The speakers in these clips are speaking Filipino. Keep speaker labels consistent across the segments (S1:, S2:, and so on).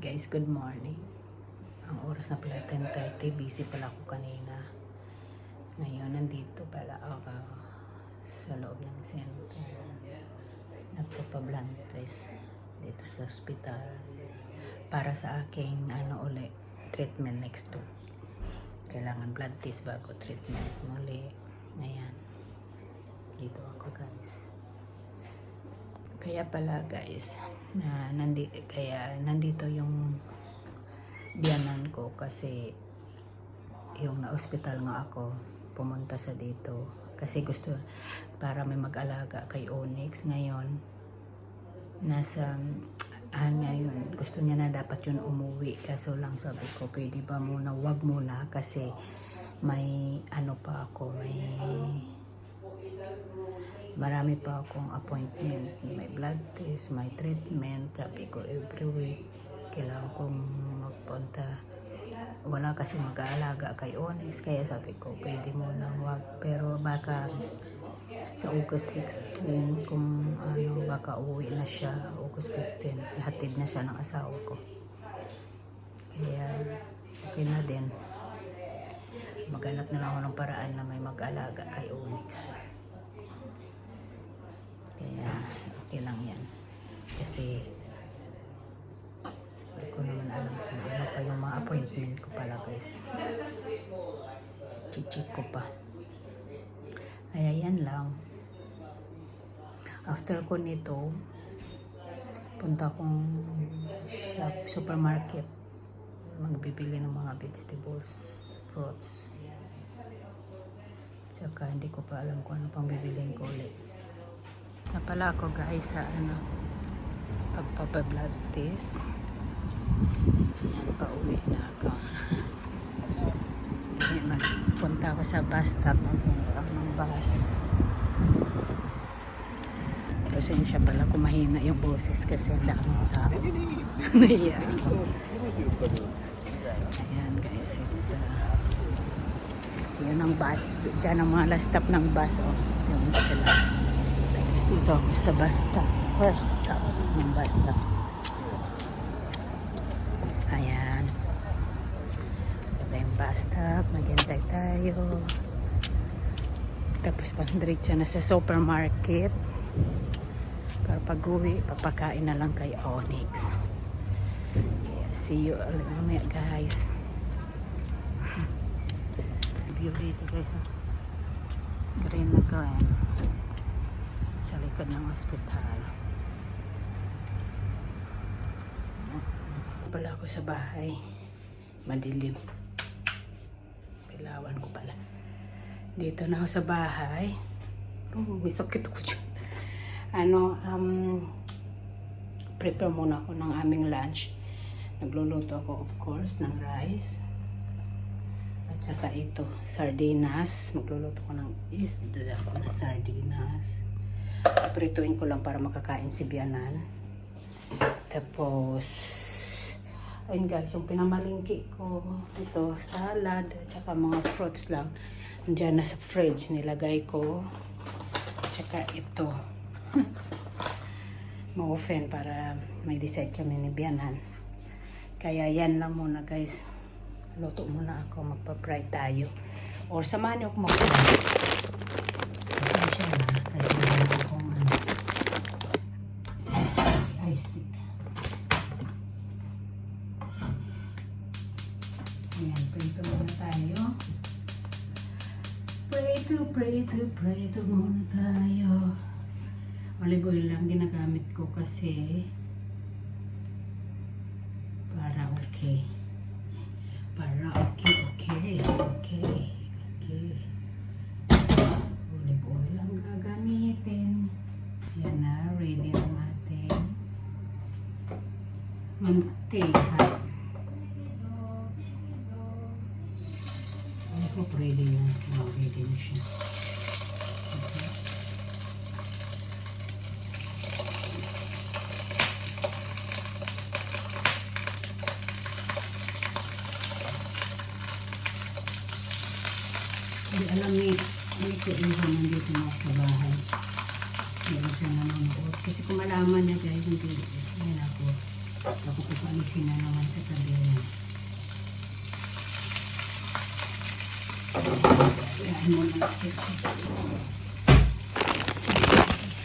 S1: guys, good morning. Ang oras na pala 10.30, busy pala ako kanina. Ngayon, nandito pala ako sa loob ng center. Nagpapablood test dito sa hospital para sa aking ano uli, treatment next week. Kailangan blood test bago treatment muli. Ayan. Dito ako guys. Kaya pala guys, na nandi, kaya nandito yung biyanan ko kasi yung na-hospital nga ako pumunta sa dito. Kasi gusto para may mag-alaga kay Onyx ngayon. Nasa ah, ngayon gusto niya na dapat yun umuwi. Kaso lang sabi ko pwede ba muna? Wag muna kasi may ano pa ako may marami pa akong appointment. May blood test, may treatment. Sabi ko every week, kailangan kong magpunta. Wala kasi mag-aalaga kay Onyx, kaya sabi ko, pwede mo na wag. Pero baka sa August 16, kung ano, baka uwi na siya, August 15, hatid na siya ng asawa ko. Kaya, okay na din. Maghanap na lang ako ng paraan na may mag-alaga kay Onyx. Kaya okay lang yan. Kasi hindi ko naman alam kung ano pa yung mga appointment ko pala guys. Chichik ko pa. Kaya yan lang. After ko nito, punta akong shop, supermarket. Magbibili ng mga vegetables, fruits. Saka hindi ko pa alam kung ano pang bibilin ko ulit pala ako guys sa ano pagpapa-blood test yan pa uwi na ako. Magpunta ako sa bus stop magpunta ng bus. Pasensya pala kung mahina yung boses kasi ang daming tao. Naiya ako. Ayan guys ito. Yan ang bus. Dyan ang mga last stop ng bus oh. yung sila dito ako sa stop. First stop ng stop. Ayan. Ito yung stop. Maghintay tayo. Tapos pandiretso na sa supermarket. Para pag uwi, papakain na lang kay Onyx. Kaya see you ulit mamaya guys. View dito guys. ah. Green na green likod ng ospital. Pala ako sa bahay. Madilim. Pilawan ko pala. Dito na ako sa bahay. Oh, may sakit ako dyan. Ano, um, prepare muna ako ng aming lunch. Nagluluto ako, of course, ng rice. At saka ito, sardinas. Magluluto ko ng isda na sardinas prituin ko lang para makakain si Bianan. Tapos, ayun guys, yung pinamalingki ko, ito, salad, at mga fruits lang. Diyan na sa fridge, nilagay ko. At ito, ma-offen para may decide kami ni Bianan. Kaya yan lang muna guys. Luto muna ako, magpa-fry tayo. Or samahan niyo ako mag-fry. Pasensya na. Kasi meron akong ano, ice stick. Ayan, prito muna tayo. Prito, prito, prito muna tayo. Olive oil lang ginagamit ko kasi para okay. Para okay, okay, okay, okay olive oil ang gagamitin. Yan na, ready ang ating mantika. Ano ko ready na? Oh, ready na siya. Okay. Hindi alam ni ko iwan nandito na ako sa bahay. Hindi siya nanonood. Kasi kung malaman niya guys, hindi. Ayan ako. Tapos ipalisin na naman sa tabi niya. Yan mo na natin siya.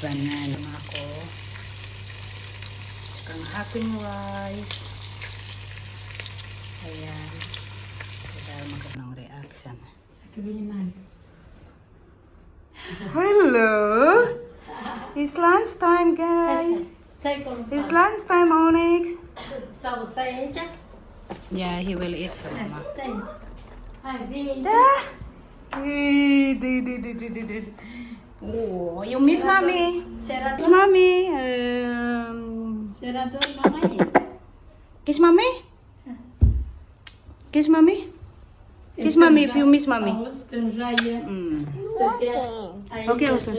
S1: Banana ako. Ang happy rice. Ayan. Kaya magandang ng reaction. Hello. It's lunch
S2: time, guys.
S1: It's
S2: lunch time, Onyx.
S1: Yeah, he will eat for mama. Ah. Oh, you miss mommy. Miss mommy. Um, Kiss mommy. Kiss mommy. Kiss mommy if you miss mommy.
S2: Oh,
S1: Mm.
S2: Okay,
S1: okay.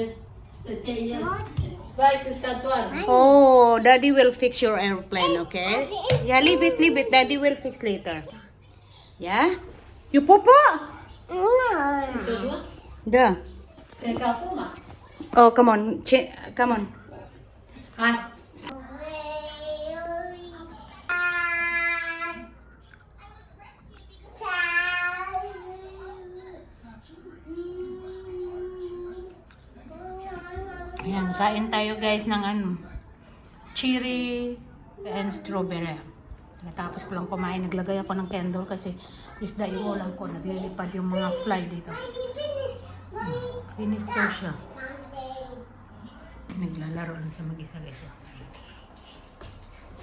S2: Satuan
S1: Oh, daddy will fix your airplane, okay? Yeah, leave it, leave it. Daddy will fix later. Yeah? You popo?
S2: Ke kapu mak
S1: Oh, come on. Ch- come on.
S2: Hai
S1: kain tayo guys ng ano, cherry and strawberry. Natapos ko lang kumain, naglagay ako ng candle kasi isda yung ulam ko, naglilipad yung mga fly dito. Finish ko siya. Naglalaro lang sa mag-isa guys.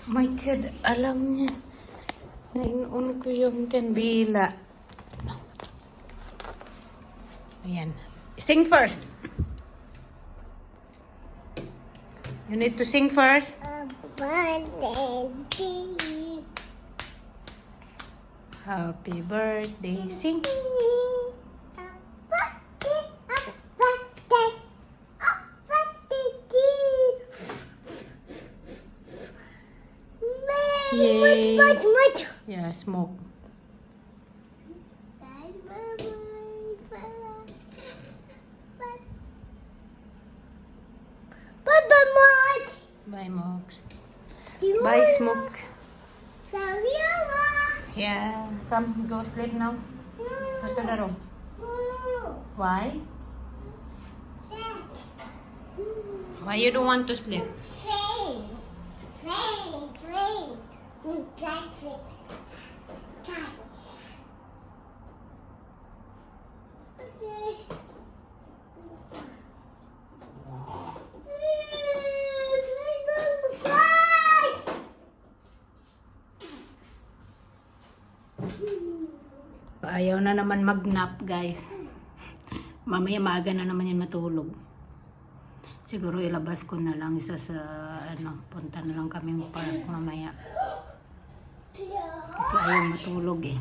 S1: My kid, alam niya. Nainuun ko yung kandila. Ayan. Sing first. You need to sing first. Happy birthday, sing. Yay. Yeah, smoke. Bye, Mox. Bye, smoke. Yeah. Come, go sleep now. Go to the room. Why? Why you don't want to sleep? Ayaw na naman mag-nap, guys. Mamaya maaga na naman yan matulog. Siguro ilabas ko na lang isa sa, ano, punta na lang kami park mamaya. Kasi ayaw matulog eh.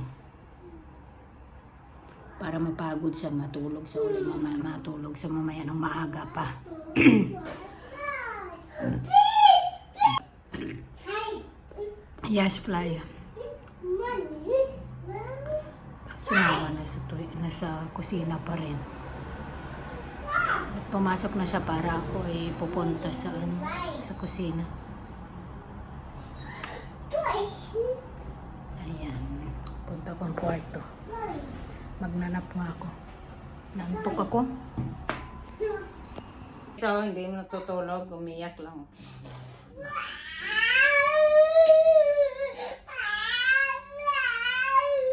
S1: Para mapagod siya matulog sa ulit mamaya, matulog sa mamaya ng maaga pa. yes, fly. Tu- nasa kusina pa rin. At pumasok na siya para ako ay pupunta sa, ano, sa kusina. Ayan. Punta akong kwarto. Magnanap nga ako. Nantok ako. So, hindi natutulog. Umiyak lang.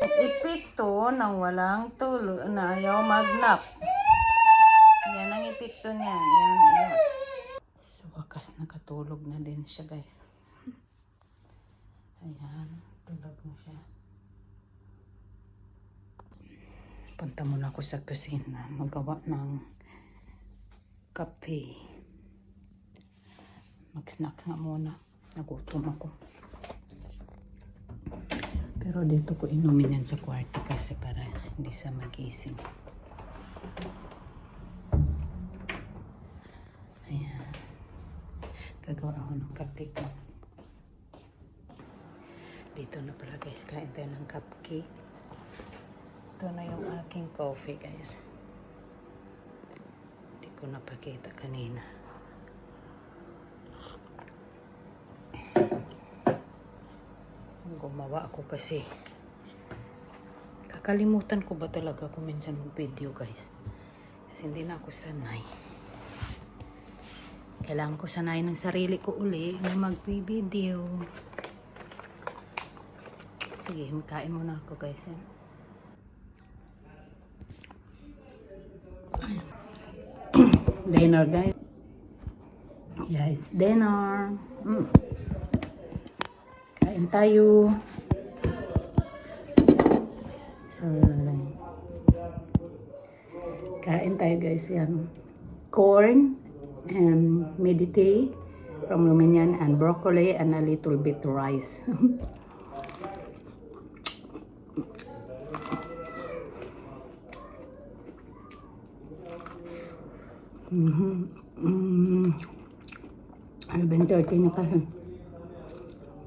S1: Ipikto nang walang tulog na ayaw magnap. Yan ang ipikto niya. Yan, yan. Sa wakas nakatulog na din siya guys. Ayan, tulog na siya. Punta muna ako sa kusina. Magawa ng kape. Mag-snack nga muna. Nagutom ako. Pero dito ko inumin yan sa kwarto kasi para hindi sa magising. Ayan. Gagawa ako ng kape. Dito na pala guys, kain tayo ng cupcake. Ito na yung aking coffee guys. Hindi ko napakita kanina. Gumawa ako kasi kakalimutan ko ba talaga kung minsan mag-video guys. Kasi hindi na ako sanay. Kailangan ko sanay ng sarili ko uli na mag-video. Sige, magkain muna ako guys. Eh. dinner guys. It's dinner. Mm. Kain tayo. So, kain tayo guys yan. Corn and medite from Romanian and broccoli and a little bit rice. Mhm. Mm. 11.30 na kasi.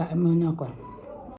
S1: Kain muna ako.